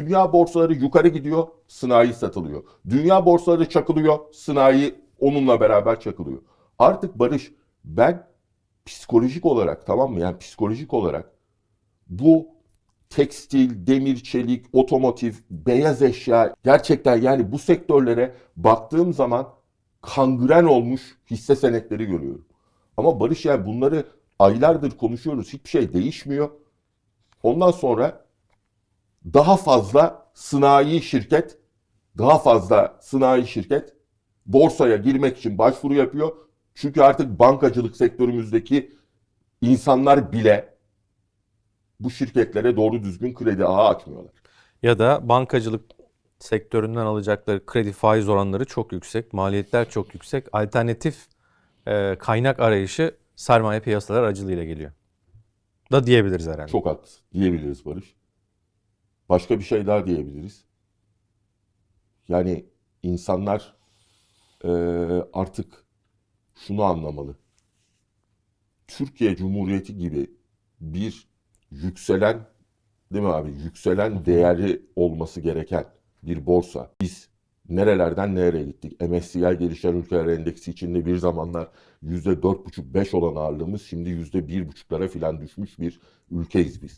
Dünya borsaları yukarı gidiyor, sanayi satılıyor. Dünya borsaları çakılıyor, sanayi onunla beraber çakılıyor. Artık Barış ben psikolojik olarak tamam mı? Yani psikolojik olarak bu tekstil, demir, çelik, otomotiv, beyaz eşya gerçekten yani bu sektörlere baktığım zaman kangren olmuş hisse senetleri görüyorum. Ama Barış yani bunları aylardır konuşuyoruz. Hiçbir şey değişmiyor. Ondan sonra daha fazla sanayi şirket, daha fazla sanayi şirket borsaya girmek için başvuru yapıyor. Çünkü artık bankacılık sektörümüzdeki insanlar bile bu şirketlere doğru düzgün kredi ağı açmıyorlar. Ya da bankacılık sektöründen alacakları kredi faiz oranları çok yüksek, maliyetler çok yüksek. Alternatif e, kaynak arayışı sermaye piyasaları aracılığıyla geliyor. Da diyebiliriz herhalde. Çok haklısın diyebiliriz Barış. Başka bir şey daha diyebiliriz. Yani insanlar eee, artık şunu anlamalı. Türkiye Cumhuriyeti gibi bir yükselen, değil mi abi? Yükselen değeri olması gereken bir borsa. Biz nerelerden nereye gittik? MSCI gelişen ülkeler endeksi içinde bir zamanlar %4,5-5 olan ağırlığımız şimdi %1,5'lara filan düşmüş bir ülkeyiz biz.